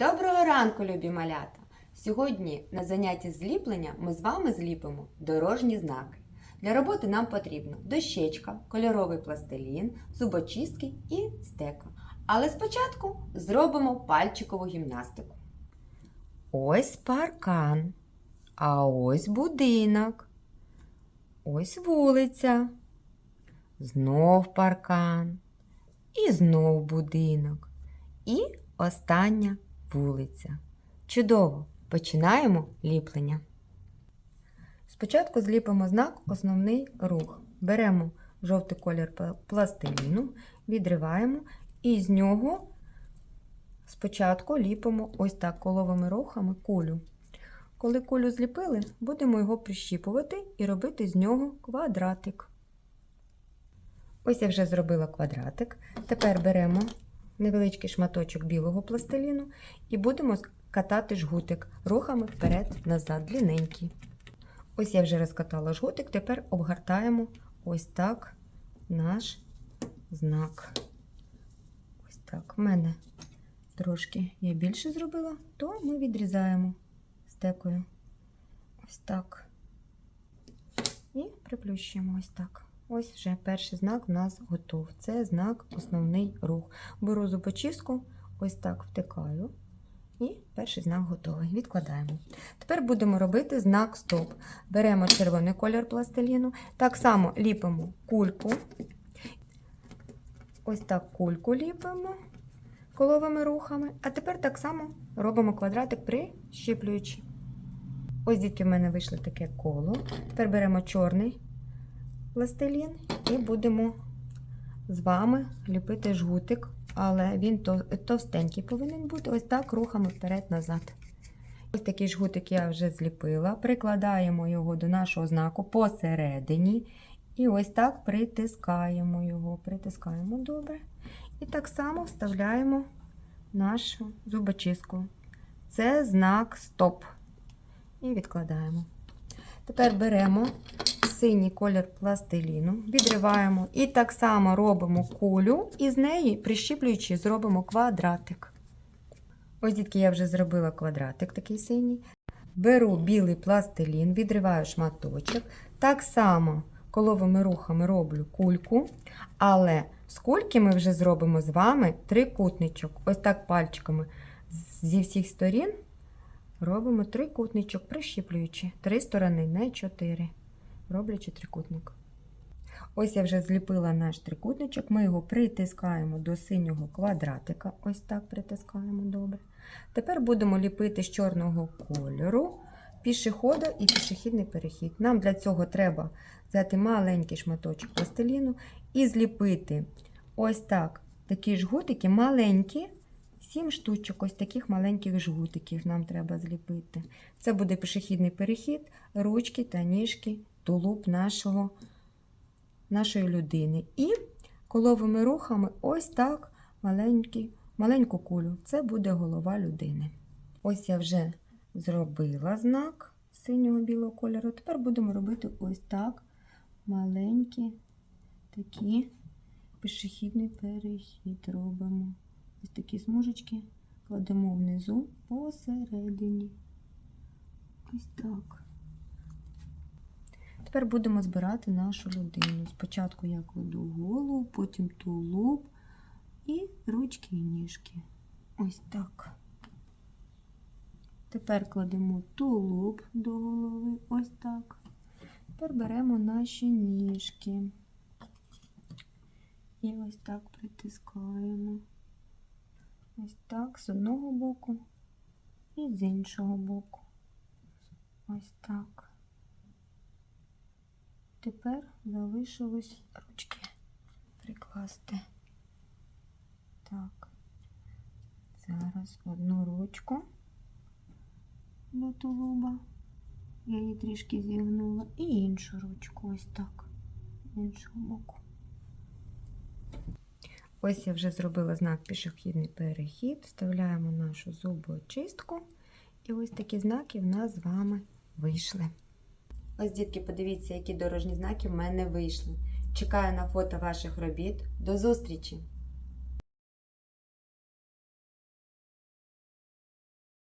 Доброго ранку, любі малята! Сьогодні на занятті зліплення ми з вами зліпимо дорожні знаки. Для роботи нам потрібно дощечка, кольоровий пластилін, зубочистки і стека. Але спочатку зробимо пальчикову гімнастику. Ось паркан, а ось будинок. Ось вулиця. Знов паркан. І знов будинок. І остання вулиця. Чудово! Починаємо ліплення. Спочатку зліпимо знак основний рух. Беремо жовтий колір пластиліну, відриваємо і з нього спочатку ліпимо ось так коловими рухами кулю. Коли кулю зліпили, будемо його прищіпувати і робити з нього квадратик. Ось я вже зробила квадратик. Тепер беремо невеличкий шматочок білого пластиліну і будемо катати жгутик рухами вперед-назад, длинненький. Ось я вже розкатала жгутик, тепер обгортаємо ось так наш знак. Ось так. У мене трошки я більше зробила, то ми відрізаємо стекою. Ось так. І приплющуємо ось так. Ось вже перший знак у нас готов. Це знак основний рух. Беру зубочистку, ось так втикаю. І перший знак готовий. Відкладаємо. Тепер будемо робити знак стоп. Беремо червоний колір пластиліну. Так само ліпимо кульку. Ось так кульку ліпимо коловими рухами. А тепер так само робимо квадратик прищіплюючи. Ось дітки в мене вийшло таке коло. Тепер беремо чорний пластилін і будемо з вами ліпити жгутик, але він товстенький повинен бути. Ось так рухами вперед-назад. Ось такий жгутик я вже зліпила. Прикладаємо його до нашого знаку посередині. І ось так притискаємо його. Притискаємо добре. І так само вставляємо нашу зубочистку. Це знак стоп. І відкладаємо. Тепер беремо синій колір пластиліну, відриваємо і так само робимо кулю, і з неї, прищіплюючи, зробимо квадратик. Ось, дітки, я вже зробила квадратик такий синій. Беру білий пластилін, відриваю шматочок. Так само коловими рухами роблю кульку, але з кульки ми вже зробимо з вами трикутничок. Ось так пальчиками зі всіх сторін робимо трикутничок, прищіплюючи. Три сторони, не чотири роблячи трикутник. Ось я вже зліпила наш трикутничок, ми його притискаємо до синього квадратика. Ось так притискаємо добре. Тепер будемо ліпити з чорного кольору пішохода і пішохідний перехід. Нам для цього треба взяти маленький шматочок пластиліну і зліпити ось так такі жгутики маленькі. Сім штучок, ось таких маленьких жгутиків нам треба зліпити. Це буде пішохідний перехід, ручки та ніжки тулуб нашого, нашої людини. І коловими рухами ось так маленький, маленьку кулю. Це буде голова людини. Ось я вже зробила знак синього білого кольору. Тепер будемо робити ось так маленькі такі пішохідний перехід робимо. Ось такі смужечки кладемо внизу посередині. Ось так. Тепер будемо збирати нашу людину. Спочатку я кладу голову, потім тулуб і ручки і ніжки. Ось так. Тепер кладемо тулуб до голови, ось так. Тепер беремо наші ніжки. І ось так притискаємо. Ось так з одного боку і з іншого боку. Ось так. Тепер залишилось ручки прикласти. Так. Зараз одну ручку до тулуба. Я її трішки зігнула. І іншу ручку ось так. З іншого боку. Ось я вже зробила знак пішохідний перехід. Вставляємо нашу зубочистку. І ось такі знаки в нас з вами вийшли. Ось, дітки, подивіться, які дорожні знаки в мене вийшли. Чекаю на фото ваших робіт. До зустрічі!